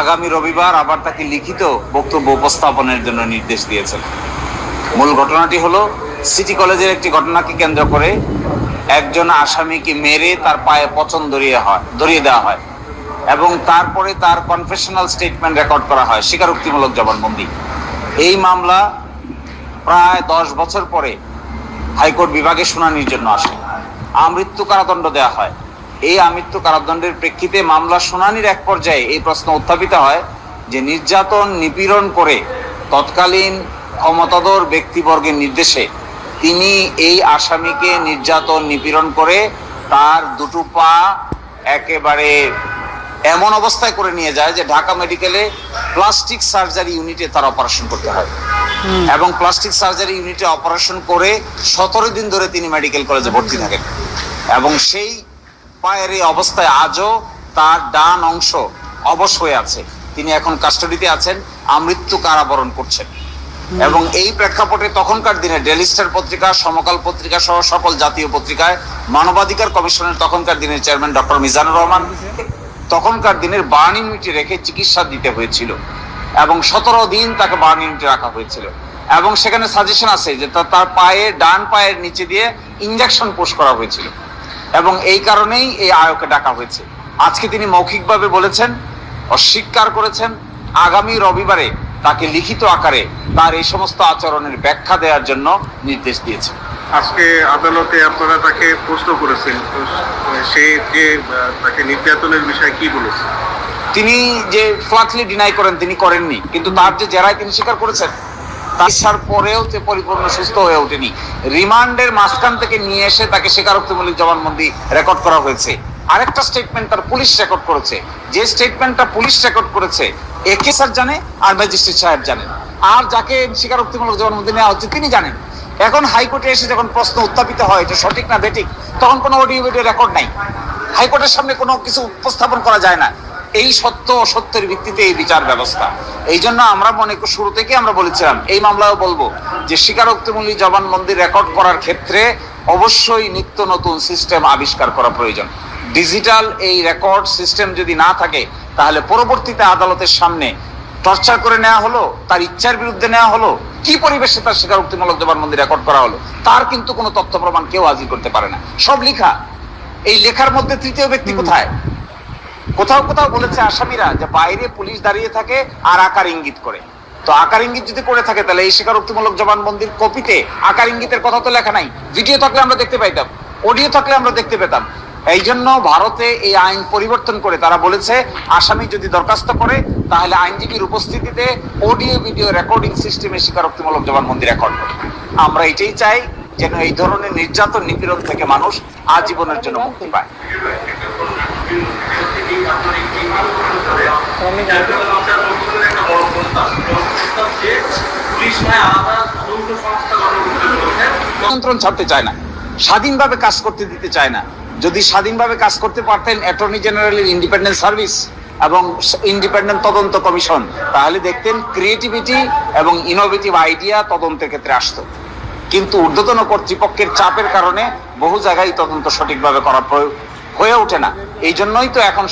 আগামী রবিবার আবার তাকে লিখিত বক্তব্য উপস্থাপনের জন্য নির্দেশ দিয়েছেন। মূল ঘটনাটি হলো, সিটি কলেজের একটি ঘটনাকে কেন্দ্র করে একজন আসামিকে মেরে তার পায়ে পচন ধরিয়ে হয়, ধরিয়ে দেওয়া হয় এবং তারপরে তার কনফেশনাল স্টেটমেন্ট রেকর্ড করা হয়, স্বীকারোক্তিমূলক জবানবন্দি। এই মামলা প্রায় দশ বছর পরে হাইকোর্ট বিভাগে শুনানির জন্য আসে। আমৃত্যু কারাদণ্ড দেওয়া হয়। এই আমৃত্যু কারাদণ্ডের প্রেক্ষিতে মামলা শুনানির এক পর্যায়ে এই প্রশ্ন উত্থাপিত হয় যে নির্যাতন নিপীড়ন করে তৎকালীন ক্ষমতাধর ব্যক্তিবর্গের নির্দেশে তিনি এই আসামিকে নির্যাতন নিপীড়ন করে তার দুটো পা একেবারে এমন অবস্থায় করে নিয়ে যায় যে ঢাকা মেডিকেলে প্লাস্টিক সার্জারি ইউনিটে তার অপারেশন করতে হয়। এবং প্লাস্টিক সার্জারি ইউনিটে অপারেশন করে সতেরো দিন ধরে তিনি মেডিকেল কলেজে ভর্তি থাকেন। এবং সেই পায়ের এই অবস্থায় আজও তার ডান অংশ অবশ হয়ে আছে। তিনি এখন কাস্টাডিতে আছেন আমৃত্যু কারাবরণ করছেন। এবং এই প্রেক্ষাপটে তখনকার দিনে ডেলি স্টার পত্রিকা সমকাল পত্রিকা সহ সকল জাতীয় পত্রিকায় মানবাধিকার কমিশনের তখনকার দিনের চেয়ারম্যান ডক্টর মিজানুর রহমান তখনকার দিনের বার্ন ইউনিটে রেখে চিকিৎসা দিতে হয়েছিল এবং সতেরো দিন তাকে বার্ন ইউনিটে রাখা হয়েছিল। এবং সেখানে সাজেশন আছে যে তার পায়ে ডান পায়ের নিচে দিয়ে ইঞ্জেকশন পোষ করা হয়েছিল। এবং এই কারণেই এই আয়োগকে ডাকা হয়েছে। আজকে তিনি মৌখিকভাবে বলেছেন অস্বীকার করেছেন আগামী রবিবারে তাকে লিখিত আকারে তার এই সমস্ত আচরণের ব্যাখ্যা দেওয়ার জন্য নির্দেশ দিয়েছেন। আজকে আদালতে আপনারা তাকে প্রশ্ন করেছেন সে যে তাকে নির্যাতনের বিষয়ে কি বলেছে? তিনি যে ফ্ল্যাটলি ডিনাই করেন তিনি করেননি কিন্তু তার যে জেরায় তিনি স্বীকার করেছেন তার পরেও যে পরিপূর্ণ সুস্থ হয়ে ওঠেনি, রিমান্ডের মাঝখান থেকে নিয়ে এসে তাকে স্বীকারোক্তিমূলক জবানবন্দি রেকর্ড করা হয়েছে। আরেকটা স্টেটমেন্ট তার পুলিশ রেকর্ড করেছে। যে স্টেটমেন্টটা পুলিশ রেকর্ড করেছে একে স্যার জানে, আর ম্যাজিস্ট্রেট সাহেব জানেন। আর যাকে স্বীকারোক্তিমূলক জবানবন্দি নেওয়া হচ্ছে, তিনি জানেন। এখন হাইকোর্টে এসে যখন প্রশ্ন উত্থাপিত হয় এটা সঠিক না বেঠিক, তখন কোনো অডিও ভিডিও রেকর্ড নাই। হাইকোর্টের সামনে কোনো কিছু উপস্থাপন করা যায় না। এই সত্য অসত্যের ভিত্তিতে এই বিচার ব্যবস্থা। এই জন্য আমরা মনে শুরু থেকে আমরা বলেছিলাম এই মামলাও বলব যে স্বীকারোক্তিমূলক জবানবন্দি রেকর্ড করার ক্ষেত্রে অবশ্যই নিত্য নতুন সিস্টেম আবিষ্কার করা প্রয়োজন। ডিজিটাল এই রেকর্ড সিস্টেম যদি না থাকে তাহলে পরবর্তীতে আদালতের সামনে টর্চার করে নেওয়া হলো তার ইচ্ছার বিরুদ্ধে নেওয়া হলো কি পরিবেশে তার স্বীকারোক্তিমূলক জবানবন্দি রেকর্ড করা হলো তার কিন্তু কোনো তথ্য প্রমাণ কেউ হাজির করতে পারে না। সব লেখা। এই লেখার মধ্যে তৃতীয় ব্যক্তি কোথায়? কোথাও কোথাও বলেছে আসামিরা যে বাইরে পুলিশ দাঁড়িয়ে থাকে আর আকার ইঙ্গিত করে। তো আকার ইঙ্গিত যদি করে থাকে, তাহলে এই স্বীকারোক্তিমূলক জবানবন্দির কপিতে আকার ইঙ্গিতের কথা তো লেখা নাই। ভিডিও থাকলে আমরা দেখতে পাইতাম, অডিও থাকলে আমরা দেখতে পেতাম। এই জন্য ভারতে এই আইন পরিবর্তন করে তারা বলেছে, আসামি যদি দরখাস্ত করে, তাহলে আইনজীবীর উপস্থিতিতে অডিও, ভিডিও রেকর্ডিং সিস্টেমে স্বীকারোক্তিমূলক জবানবন্দি রেকর্ড করে আমরা এটাই চাই যেন এই ধরনের নির্যাতন নিপীড়ন থেকে মানুষ আজীবনের জন্য মুক্তি পায়। নিয়ন্ত্রণ ছাড়তে চায় না। স্বাধীনভাবে কাজ করতে দিতে চায় না। যদি স্বাধীনভাবে কাজ করতে পারতেন অ্যাটর্নি জেনারেলের ইন্ডিপেন্ডেন্ট সার্ভিস এবং ইন্ডিপেন্ডেন্ট তদন্ত কমিশন তাহলে দেখতেন ক্রিয়েটিভিটি এবং ইনোভেটিভ আইডিয়া তদন্তের ক্ষেত্রে আসতো। কিন্তু ঊর্ধ্বতন কর্তৃপক্ষের চাপের কারণে বহু জায়গায় তদন্ত সঠিকভাবে করা হয়ে ওঠে না। এই জন্যই তো এখন